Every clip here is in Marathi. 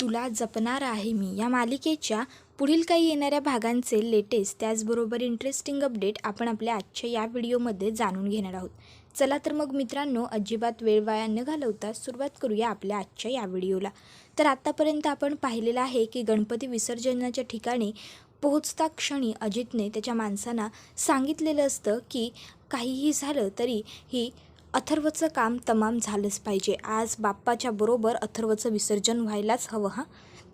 तुला जपणार आहे मी. या मालिकेच्या पुढील काही येणाऱ्या भागांचे लेटेस्ट त्याचबरोबर इंटरेस्टिंग अपडेट आपण आपल्या आजच्या या व्हिडिओमध्ये जाणून घेणार आहोत. चला तर मग मित्रांनो अजिबात वेळ वाया न घालवता सुरुवात करूया आपल्या आजच्या या व्हिडिओला. तर आत्तापर्यंत आपण पाहिलेलं आहे की गणपती विसर्जनाच्या ठिकाणी पोहोचता क्षणी अजितने त्याच्या माणसांना सांगितलेलं असतं की काहीही झालं तरी ही अथर्वचं काम तमाम झालंच पाहिजे. आज बाप्पाच्या बरोबर अथर्वचं विसर्जन व्हायलाच हवं हां?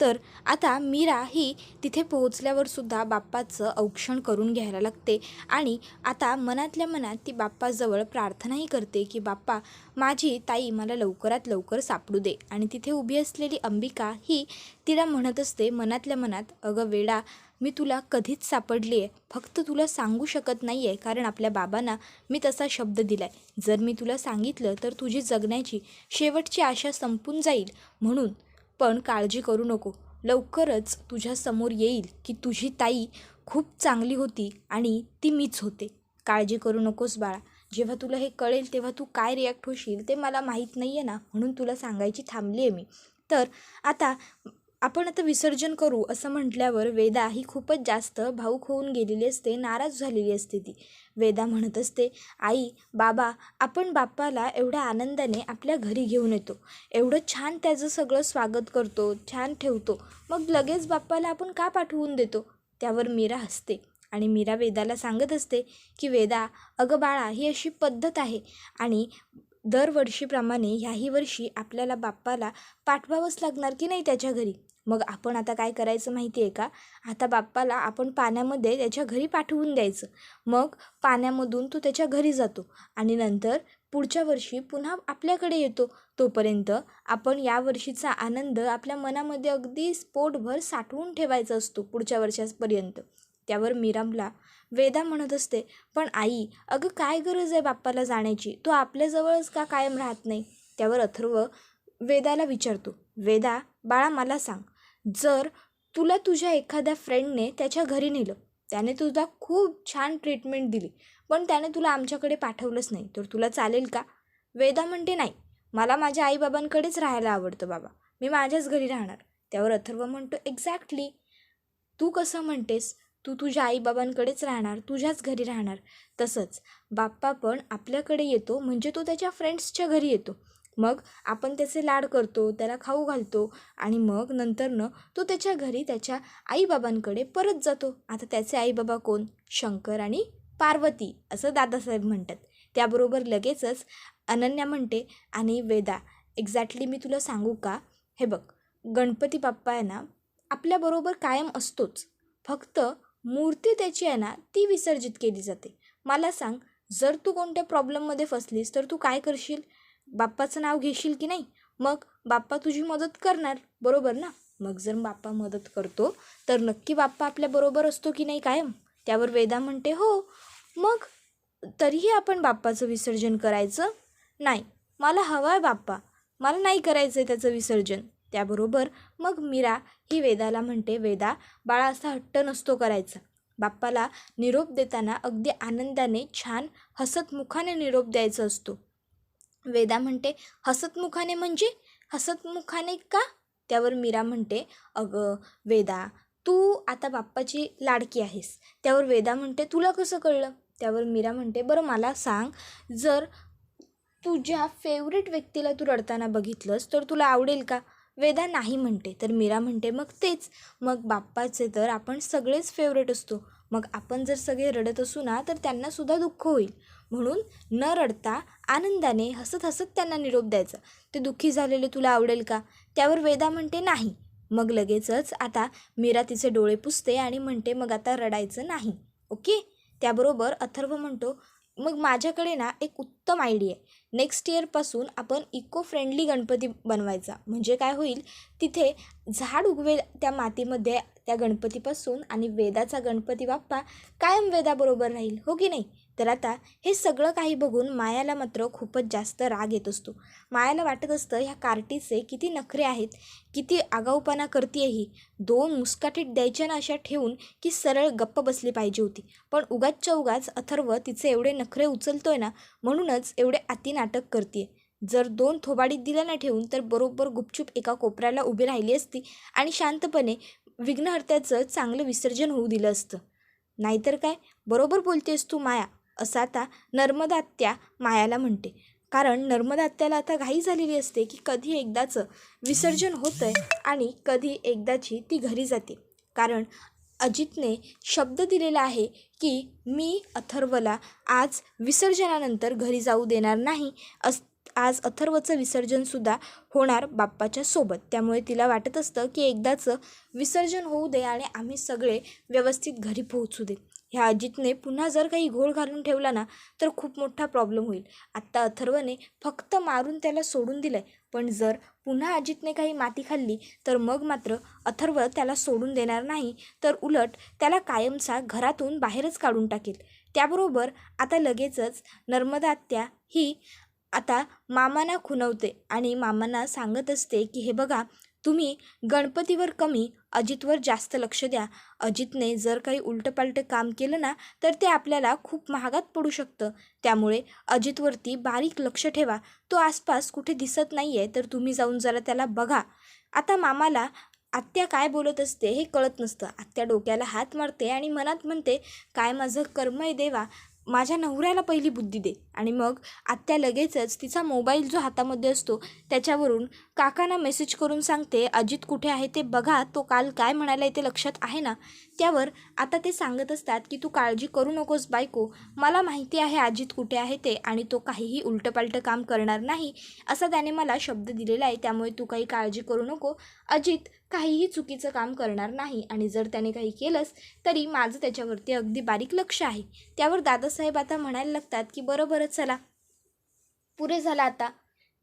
तर आता मीरा ही तिथे पोहोचल्यावर सुद्धा बाप्पाचं औक्षण करून घ्यायला लागते आणि आता मनातल्या मनात ती बाप्पाजवळ प्रार्थनाही करते की बाप्पा माझी ताई मला लवकरात लवकर सापडू दे. आणि तिथे उभी असलेली अंबिका ही तिला म्हणत असते मनातल्या मनात अगं वेडा मी तुला कधीच सापडली आहे फक्त तुला सांगू शकत नाही आहे कारण आपल्या बाबांना मी तसा शब्द दिला आहे जर मी तुला सांगितलं तर तुझी जगण्याची शेवटची आशा संपून जाईल म्हणून. पण काळजी करू नको. लवकरच तुझ्यासमोर येईल की तुझी ताई खूप चांगली होती आणि ती मीच होते. काळजी करू नकोस बाळा. जेव्हा तुला हे कळेल तेव्हा तू काय रिॲक्ट होशील ते मला माहीत नाही आहे ना म्हणून तुला सांगायची थांबली आहे मी. तर आता आपण आता विसर्जन करू असं म्हटल्यावर वेदा ही खूपच जास्त भाऊक होऊन गेलेली असते नाराज झालेली असते ती. वेदा म्हणत असते आई बाबा आपण बाप्पाला एवढ्या आनंदाने आपल्या घरी घेऊन येतो. एवढं छान त्याचं सगळं स्वागत करतो छान ठेवतो. मग लगेच बाप्पाला आपण का पाठवून देतो? त्यावर मीरा हसते आणि मीरा वेदाला सांगत असते की वेदा अगं बाळा ही अशी पद्धत आहे आणि दरवर्षीप्रमाणे ह्याही वर्षी आपल्याला बाप्पाला पाठवावंच लागणार की नाही त्याच्या घरी? मग आपण आता काय करायचं माहिती आहे का? आता बाप्पाला आपण पाण्यामध्ये त्याच्या घरी पाठवून द्यायचं. मग पाण्यामधून तो त्याच्या घरी जातो आणि नंतर पुढच्या वर्षी पुन्हा आपल्याकडे येतो. तोपर्यंत आपण या वर्षीचा आनंद आपल्या मनामध्ये अगदी स्पोटभर साठवून ठेवायचा असतो पुढच्या वर्षापर्यंत. त्यावर मीरामला वेदा म्हणत असते पण आई अगं काय गरज आहे बाप्पाला जाण्याची? तो आपल्याजवळच का कायम राहत नाही? त्यावर अथर्व वेदाला विचारतो वेदा बाळा मला सांग जर तुला तुझ्या एखाद्या फ्रेंडने त्याच्या घरी नेलं त्याने तुझा खूप छान ट्रीटमेंट दिली पण त्याने तुला आमच्याकडे पाठवलंच नाही तर तुला चालेल का? वेदा म्हणते नाही मला माझ्या आईबाबांकडेच राहायला आवडतं बाबा मी माझ्याच घरी राहणार. त्यावर अथर्व म्हणतो एक्झॅक्टली तू कसं म्हणतेस? तू तुझ्या आईबाबांकडेच राहणार तुझ्याच घरी राहणार. तसंच बाप्पा पण आपल्याकडे येतो म्हणजे तो त्याच्या फ्रेंड्सच्या घरी येतो. मग आपण त्याचे लाड करतो त्याला खाऊ घालतो आणि मग नंतरनं तो त्याच्या घरी त्याच्या आईबाबांकडे परत जातो. आता त्याचे आईबाबा कोण? शंकर आणि पार्वती असं दादासाहेब म्हणतात. त्याबरोबर लगेचच अनन्या म्हणते आणि वेदा एक्झॅक्टली मी तुला सांगू का? हे बघ गणपती बाप्पा आहे ना आपल्याबरोबर कायम असतोच. फक्त मूर्ती त्याची आहे ना ती विसर्जित केली जाते. मला सांग जर तू कोणत्या प्रॉब्लेममध्ये फसलीस तर तू काय करशील? बाप्पाचं नाव घेशील की नाही? मग बाप्पा तुझी मदत करणार बरोबर ना? मग जर बाप्पा मदत करतो तर नक्की बाप्पा आपल्याबरोबर असतो की नाही कायम? त्यावर वेदा म्हणते हो. मग तरीही आपण बाप्पाचं विसर्जन करायचं? नाही. मला हवं आहे बाप्पा. मला नाही करायचं आहे त्याचं विसर्जन. त्याबरोबर मग मीरा ही वेदाला म्हणते वेदा बाळा असा हट्ट नसतो करायचा. बाप्पाला निरोप देताना अगदी आनंदाने छान हसतमुखाने निरोप द्यायचा असतो. वेदा म्हणते हसतमुखाने म्हणजे? हसतमुखाने का? त्यावर मीरा म्हणते अगं वेदा तू आता बाप्पाची लाडकी आहेस. त्यावर वेदा म्हणते तुला कसं कळलं? त्यावर मीरा म्हणते बरं मला सांग जर तुझ्या फेवरेट व्यक्तीला तू रडताना बघितलंस तर तुला आवडेल का? वेदा नाही म्हणते तर मीरा म्हणते मग तेच. मग बाप्पाचे तर आपण सगळेच फेवरेट असतो. मग आपण जर सगळे रडत असू ना तर त्यांनासुद्धा दुःख होईल. म्हणून न रडता आनंदाने हसत हसत त्यांना निरोप द्यायचा. ते दुःखी झालेले तुला आवडेल का? त्यावर वेदा म्हणते नाही. मग लगेचच आता मीरा तिचे डोळे पुसते आणि म्हणते मग आता रडायचं नाही. ओके? त्याबरोबर अथर्व म्हणतो मग माझ्याकडे ना एक उत्तम आयडिया आहे. नेक्स्ट इयरपासून आपण इको फ्रेंडली गणपती बनवायचा. म्हणजे काय होईल? तिथे झाड उगवेल त्या मातीमध्ये त्या गणपतीपासून आणि वेदाचा गणपती बाप्पा कायम वेदाबरोबर राहील. हो की नाही? तर आता हे सगळं काही बघून मायाला मात्र खूपच जास्त राग येत असतो. मायाला वाटत असतं ह्या कार्टीचे किती नखरे आहेत किती आगाऊपणा करते ही. दोन मुस्काटीत द्यायच्या ना अशा ठेवून की सरळ गप्प बसली पाहिजे होती. पण उगाचच्या उगाच अथर्व तिचे एवढे नखरे उचलतोय ना म्हणूनच एवढे अति नाटक करते जर दोन थोबाडीत दिल्या ना ठेवून तर बरोबर गुपचूप एका कोपऱ्याला उभी राहिली असती आणि शांतपणे विघ्नहर्त्याचं चांगलं विसर्जन होऊ दिलं असतं. नाहीतर काय? बरोबर बोलतेस तू माया. असं आता नर्मदात्या मायाला म्हणते. कारण नर्मदात्याला आता घाई झालेली असते की कधी एकदाचं विसर्जन होतं आहे आणि कधी एकदाची ती घरी जाते. कारण अजितने शब्द दिलेला आहे की मी अथर्वला आज विसर्जनानंतर घरी जाऊ देणार नाही. अस आज अथर्वचं विसर्जनसुद्धा होणार बाप्पाच्या सोबत. त्यामुळे तिला वाटत असतं की एकदाचं विसर्जन होऊ दे आणि आम्ही सगळे व्यवस्थित घरी पोहोचू दे. ह्या अजितने पुन्हा जर काही घोळ घालून ठेवला ना तर खूप मोठा प्रॉब्लेम होईल. आत्ता अथर्वने फक्त मारून त्याला सोडून दिलं आहे पण जर पुन्हा अजितने काही माती खाल्ली तर मग मात्र अथर्व त्याला सोडून देणार नाही तर उलट त्याला कायमचा घरातून बाहेरच काढून टाकेल. त्याबरोबर आता लगेचच नर्मदा आत्या ही आता मामांना खुनवते आणि मामांना सांगत असते की हे बघा तुम्ही गणपतीवर कमी अजितवर जास्त लक्ष द्या. अजितने जर काही उलटंपालटं काम केलं ना तर ते आपल्याला खूप महागात पडू शकतं. त्यामुळे अजितवरती बारीक लक्ष ठेवा. तो आसपास कुठे दिसत नाही आहे तर तुम्ही जाऊन जरा त्याला बघा. आता मामाला आत्या काय बोलत असते हे कळत नसतं. आत्या डोक्याला हात मारते आणि मनात म्हणते काय माझं कर्म आहे देवा. माझ्या नवऱ्याला पहिली बुद्धी दे. आणि मग आत्या लगेचच तिचा मोबाईल जो हातामध्ये असतो त्याच्यावरून काकांना मेसेज करून सांगते अजित कुठे आहे ते बघा तो काल काय म्हणायला ते लक्षात आहे ना? त्यावर आता ते सांगत असतात की तू काळजी करू नकोस बायको मला माहिती आहे अजित कुठे आहे ते आणि तो काहीही उलटंपालटं काम करणार नाही असा त्याने मला शब्द दिलेला आहे. त्यामुळे तू काही काळजी करू नको. अजित काहीही चुकीचं काम करणार नाही आणि जर त्याने काही केलंच तरी माझं त्याच्यावरती अगदी बारीक लक्ष आहे. त्यावर दादासाहेब आता म्हणायला लागतात की बरं चला. पुरे झाला आता.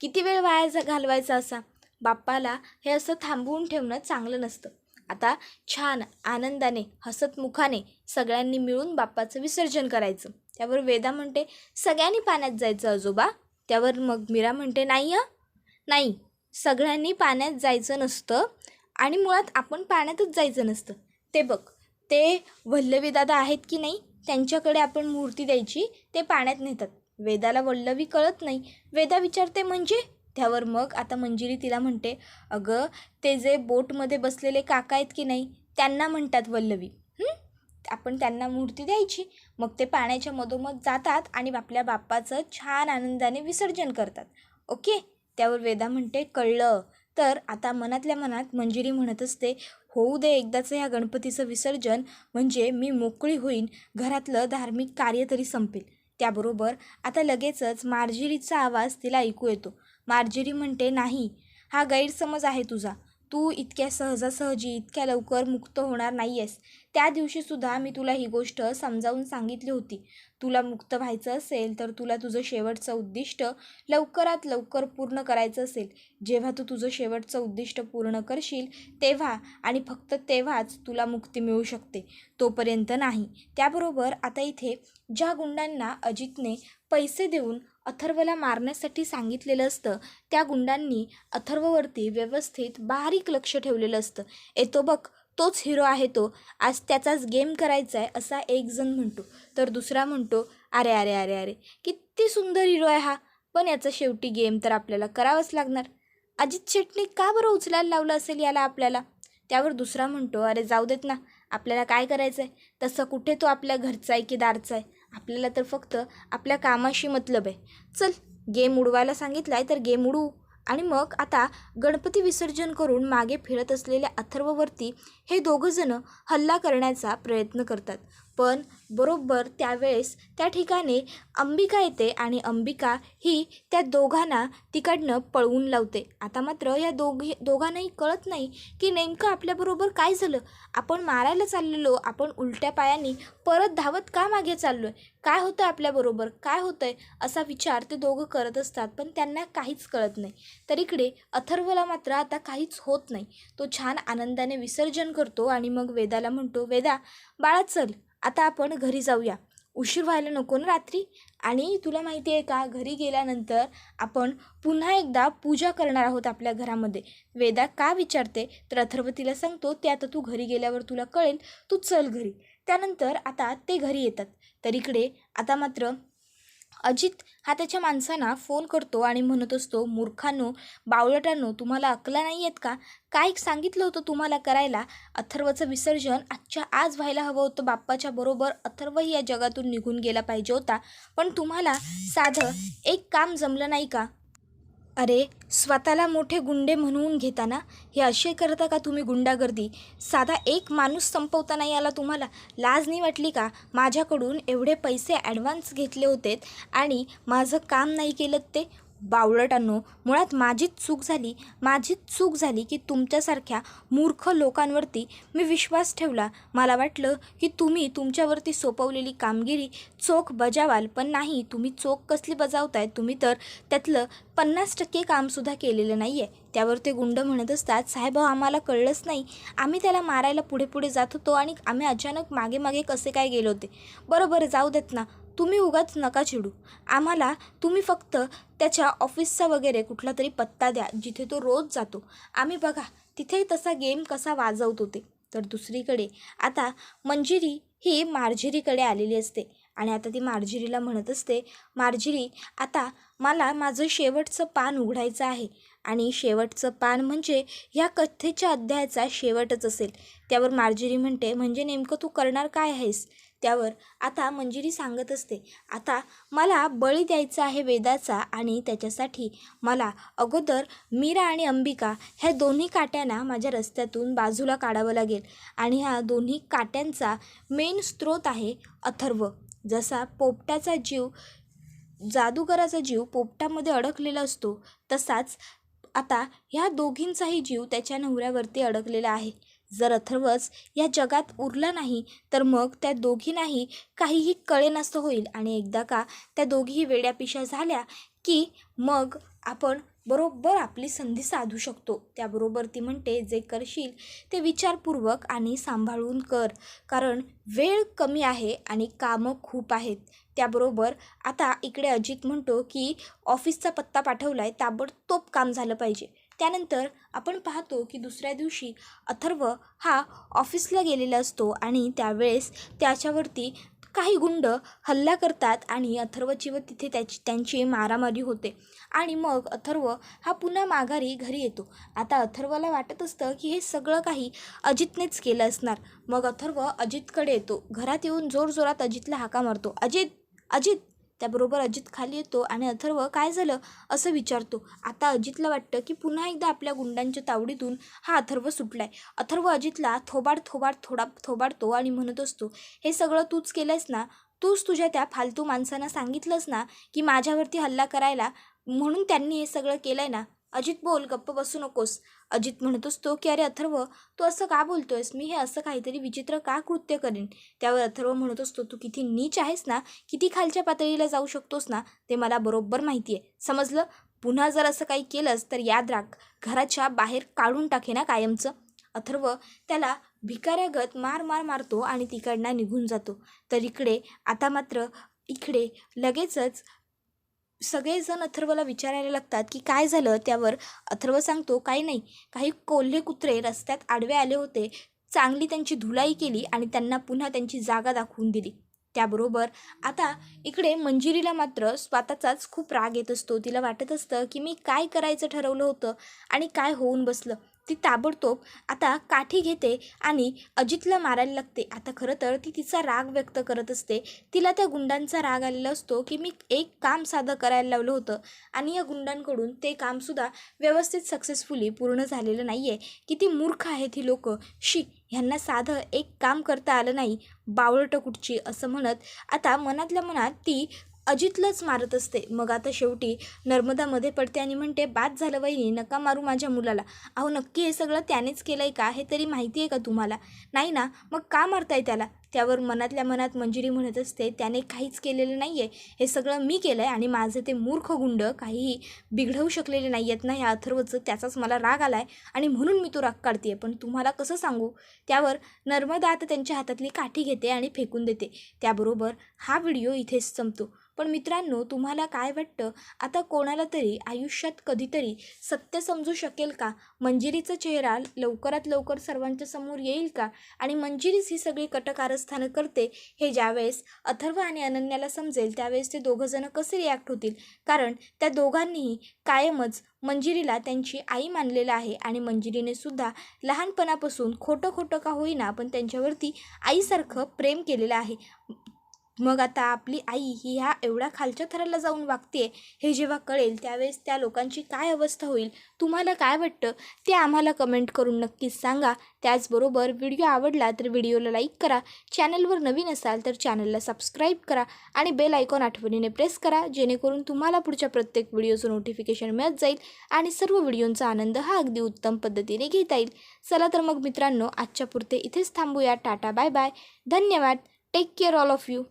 किती वेळ वाया घालवायचा असा? बाप्पाला हे असं थांबवून ठेवणं चांगलं नसतं. आता छान आनंदाने हसतमुखाने सगळ्यांनी मिळून बाप्पाचं विसर्जन करायचं. त्यावर वेदा म्हणते सगळ्यांनी पाण्यात जायचं आजोबा. त्यावर मग मीरा म्हणते नाही हं. नाही. सगळ्यांनी पाण्यात जायचं नसतं आणि मुळात आपण पाण्यातच जायचं नसतं. ते बघ ते वल्लवी दादा आहेत की नाही त्यांच्याकडे आपण मूर्ती द्यायची ते पाण्यात नेतात. वेदाला वल्लवी कळत नाही. वेदा विचारते म्हणजे? त्यावर मग आता मंजिरी तिला म्हणते अगं ते जे बोटमध्ये बसलेले काका आहेत की नाही त्यांना म्हणतात वल्लवी. आपण त्यांना मूर्ती द्यायची? मग ते पाण्याच्या मधोमध जातात आणि आपल्या बाप्पाचं छान आनंदाने विसर्जन करतात. ओके? त्यावर वेदा म्हणते कळलं. तर आता मनातल्या मनात मंजिरी म्हणत असते होऊ दे एकदाचं ह्या गणपतीचं विसर्जन म्हणजे मी मोकळी होईन घरातलं धार्मिक कार्य तरी संपेल. त्याबरोबर आता लगेचच मार्जिरीचा आवाज तिला ऐकू येतो. मार्जिरी म्हणते नाही हा गैरसमज आहे तुझा. तू इतक्या सहजासहजी इतक्या लवकर मुक्त होणार नाही आहेस त्या दिवशीसुद्धा मी तुला ही गोष्ट समजावून सांगितली होती. तुला मुक्त व्हायचं असेल तर तुला तुझं शेवटचं उद्दिष्ट लवकरात लवकर पूर्ण करायचं असेल. जेव्हा तू तुझं शेवटचं उद्दिष्ट पूर्ण करशील तेव्हा आणि फक्त तेव्हाच तुला मुक्ती मिळू शकते. तोपर्यंत नाही. त्याबरोबर आता इथे ज्या गुंडांना अजितने पैसे देऊन अथर्वला मारण्यासाठी सांगितलेलं असतं. त्या गुंडांनी अथर्ववरती व्यवस्थित बारीक लक्ष ठेवलेलं असतं. येतो बघ तोच हिरो आहे तो. आज त्याचाच गेम करायचा आहे असा एक जण म्हणतो. तर दुसरा म्हणतो अरे अरे अरे अरे किती सुंदर हिरो आहे हा. पण याचा शेवटी गेम तर आपल्याला करावाच लागणार. अजित शेटने का बरं उचलायला लावलं असेल याला आपल्याला? त्यावर दुसरा म्हणतो अरे जाऊ देत ना. आपल्याला काय करायचं आहे तसं कुठे तो आपल्या घरचा आहे की दारचा आहे आपल्याला तर फक्त आपल्या कामाशी मतलब आहे. चल गेम उडवायला सांगितला आहे तर गेम उडवू. आणि मग आता गणपती विसर्जन करून मागे फिरत असलेल्या अथर्ववरती हे दोघंजणं हल्ला करण्याचा प्रयत्न करतात. पण बरोबर त्यावेळेस त्या ठिकाणी अंबिका येते आणि अंबिका ही त्या दोघांना तिकडनं पळवून लावते. आता मात्र या दोघी दोघांनाही कळत नाही की नेमकं आपल्याबरोबर काय झालं. आपण मारायला चाललेलो आपण उलट्या पायांनी परत धावत का मागे चाललो आहे काय होतं आपल्याबरोबर काय होतं आहे असा विचार ते दोघं करत असतात पण त्यांना काहीच कळत नाही. तर इकडे अथर्वला मात्र आता काहीच होत नाही. तो छान आनंदाने विसर्जन करतो आणि मग वेदाला म्हणतो वेदा बाळा चल. आता आपण घरी जाऊया. उशीर व्हायला नको ना रात्री? आणि तुला माहिती आहे का घरी गेल्यानंतर आपण पुन्हा एकदा पूजा करणार आहोत आपल्या घरामध्ये. वेदा का विचारते? तर अथर्व तिला सांगतो ते आता तू घरी गेल्यावर तुला कळेल तू चल घरी. त्यानंतर आता ते घरी येतात. तर इकडे आता मात्र अजित हा त्याच्या माणसांना फोन करतो आणि म्हणत असतो मूर्खांनो बावळटांनो तुम्हाला अकला नाही आहेत का? काय सांगितलं होतं तुम्हाला करायला? अथर्वचं विसर्जन आजच्या आज व्हायला हवं होतं. बाप्पाच्या बरोबर अथर्वही या जगातून निघून गेला पाहिजे होता. पण तुम्हाला साधं एक काम जमलं नाही का? अरे स्वतःला मोठे गुंडे म्हणवून घेताना हे असे करता का तुम्ही गुंडागर्दी? साधा एक माणूस संपवता नाही आला तुम्हाला लाज नाही वाटली का? माझ्याकडून एवढे पैसे ॲडव्हान्स घेतले होते आणि माझं काम नाही केलं ते? बावळटांनो मुळात माझीच चूक झाली माझीच चूक झाली की तुमच्यासारख्या मूर्ख लोकांवरती मी विश्वास ठेवला. मला वाटलं की तुम्ही तुमच्यावरती सोपवलेली कामगिरी चोख बजावाल पण नाही तुम्ही चोख कसली बजावताय? तुम्ही तर त्यातलं पन्नास टक्के कामसुद्धा केलेलं नाही आहे त्यावर ते गुंड म्हणत असतात साहेब आम्हाला कळलंच नाही. आम्ही त्याला मारायला पुढे पुढे जात होतो आणि आम्ही अचानक मागे मागे कसे काय गेलो होते? बरोबर जाऊ देत ना. तुम्ही उगाच नका चिडू. आम्हाला तुम्ही फक्त त्याच्या ऑफिसचा वगैरे कुठला तरी पत्ता द्या जिथे तो रोज जातो. आम्ही बघा तिथे तसा गेम कसा वाजवत होते तर दुसरीकडे आता मंजिरी ही मार्जिरीकडे आलेली असते. आणि आता ती मार्जिरीला म्हणत असते मार्जिरी आता मला माझं शेवटचं पान उघडायचं आहे. आणि शेवटचं पान म्हणजे ह्या कथेच्या अध्यायाचा शेवटच असेल. त्यावर मार्जिरी म्हणते म्हणजे नेमकं तू करणार काय आहेस? त्यावर आता मंजिरी सांगत असते. आता मला बळी द्यायचा आहे वेदाचा आणि त्याच्यासाठी मला अगोदर मीरा आणि अंबिका ह्या दोन्ही काट्यांना माझ्या रस्त्यातून बाजूला काढावं लागेल. आणि ह्या दोन्ही काट्यांचा मेन स्रोत आहे अथर्व. जसा पोपटाचा जीव जादूगराचा जीव पोपटामध्ये अडकलेला असतो तसाच आता ह्या दोघींचाही जीव त्याच्या नवऱ्यावरती अडकलेला आहे. जर अथर्वच या जगात उरला नाही तर मग त्या दोघींनाही काहीही कळेनासं होईल. आणि एकदा का त्या दोघीही वेड्यापिशा झाल्या की मग आपण बरोबर आपली संधी साधू शकतो. त्याबरोबर ती म्हणते जे करशील ते विचारपूर्वक आणि सांभाळून कर कारण वेळ कमी आहे आणि कामं खूप आहेत. त्याबरोबर आता इकडे अजित म्हणतो की ऑफिसचा पत्ता पाठवला आहे ताबडतोब काम झालं पाहिजे. त्यानंतर आपण पाहतो की दुसऱ्या दिवशी अथर्व हा ऑफिसला गेलेला असतो आणि त्यावेळेस त्याच्यावरती काही गुंड हल्ला करतात आणि अथर्वची व तिथे त्याची त्यांची मारामारी होते. आणि मग अथर्व हा पुन्हा माघारी घरी येतो. आता अथर्वला वाटत असतं की हे सगळं काही अजितनेच केलं असणार. मग अथर्व अजितकडे येतो. घरात येऊन जोरजोरात अजितला हाका मारतो. अजित अजित त्याबरोबर अजित खाली येतो आणि अथर्व काय झालं असं विचारतो. आता अजितला वाटतं की पुन्हा एकदा आपल्या गुंडांच्या तावडीतून हा अथर्व सुटलाय. अथर्व अजितला थोबाड थोबाड थोडा थोबाडतो आणि म्हणत असतो हे सगळं तूच केलंयस ना? तूच तुझ्या त्या फालतू माणसांना सांगितलंस ना की माझ्यावरती हल्ला करायला? म्हणून त्यांनी हे सगळं केलंय ना? अजित बोल गप्प बसू नकोस. अजित म्हणत असतो की अरे अथर्व तू असं का बोलतोयस? मी हे असं काहीतरी विचित्र का कृत्य करेन? त्यावर अथर्व म्हणत असतो तू किती नीच आहेस ना किती खालच्या पातळीला जाऊ शकतोस ना ते मला बरोबर माहिती आहे समजलं? पुन्हा जर असं काही केलंस तर याद राख. घराच्या बाहेर काढून टाके ना कायमचं. अथर्व त्याला भिकाऱ्यागत मार मार मारतो आणि तिकडनं निघून जातो. तर इकडे आता मात्र इकडे लगेचच सगळेजण अथर्वला विचारायला लागतात की काय झालं? त्यावर अथर्व सांगतो काही नाही. काही कोल्हे कुत्रे रस्त्यात आडवे आले होते. चांगली त्यांची धुलाई केली आणि त्यांना पुन्हा त्यांची जागा दाखवून दिली. त्याबरोबर आता इकडे मंजिरीला मात्र स्वतःचाच खूप राग येत असतो. तिला वाटत असतं की मी काय करायचं ठरवलं होतं आणि काय होऊन बसलं. ती ताबडतोब आता काठी घेते आणि अजितला मारायला लागते. आता खरं तर ती तिचा राग व्यक्त करत असते. तिला त्या गुंडांचा राग आलेला असतो की मी एक काम साधं करायला लावलं होतं आणि या गुंडांकडून ते कामसुद्धा व्यवस्थित सक्सेसफुली पूर्ण झालेलं नाही आहे किती मूर्ख आहेत ही लोकं. शी ह्यांना साधं एक काम करता आलं नाही. बावळटं कुठची? असं म्हणत आता मनातल्या मनात ती अजितलाच मारत असते. मग आता शेवटी नर्मदामध्ये पडते आणि म्हणते बाद झालं वहिनी नका मारू माझ्या मुलाला. अहो नक्की हे सगळं त्यानेच केलं आहे का? हे तरी माहिती आहे का तुम्हाला? नाही ना. मग का मारताय त्याला? त्यावर मनातल्या मनात मंजिरी म्हणत असते त्याने काहीच केलेलं नाही आहे हे सगळं मी केलं आहे आणि माझे ते मूर्ख गुंड काहीही बिघडवू शकलेले नाही आहेत ना ह्या अथर्वचं त्याचाच मला राग आला आहे आणि म्हणून मी तो राग काढते पण तुम्हाला कसं सांगू? त्यावर नर्मदा आता त्यांच्या हातातली काठी घेते आणि फेकून देते. त्याबरोबर हा व्हिडिओ इथेच संपतो. पण मित्रांनो तुम्हाला काय वाटतं? आता कोणाला तरी आयुष्यात कधीतरी सत्य समजू शकेल का? मंजिरीचा चेहरा लवकरात लवकर सर्वांच्या समोर येईल का? आणि मंजिरीच ही सगळी कटकारस्थान प्रस्थान करते हे ज्यावेळेस अथर्व आणि अनन्याला समजेल त्यावेळेस ते दोघंजणं कसे रिॲक्ट होतील? कारण त्या दोघांनीही कायमच मंजिरीला त्यांची आई मानलेलं आहे आणि मंजिरीने सुद्धा लहानपणापासून खोटं खोटं का होईना पण त्यांच्यावरती आईसारखं प्रेम केलेलं आहे. मग आता आपली आई ही ह्या एवढ्या खालच्या थराला जाऊन वागते हे जेव्हा कळेल त्यावेळेस त्या लोकांची काय अवस्था होईल तुम्हाला काय वाटतं? ते आम्हाला कमेंट करून नक्कीच सांगा. त्याचबरोबर व्हिडिओ आवडला तर व्हिडिओला लाईक करा. चॅनलवर नवीन असाल तर चॅनलला सबस्क्राईब करा आणि बेल आयकॉन आठवणीने प्रेस करा जेणेकरून तुम्हाला पुढच्या प्रत्येक व्हिडिओचं नोटिफिकेशन मिळत जाईल आणि सर्व व्हिडिओंचा आनंद हा अगदी उत्तम पद्धतीने घेता येईल. चला तर मग मित्रांनो आजच्या पुरते इथेच थांबूया. टाटा बाय बाय धन्यवाद. Take care all of you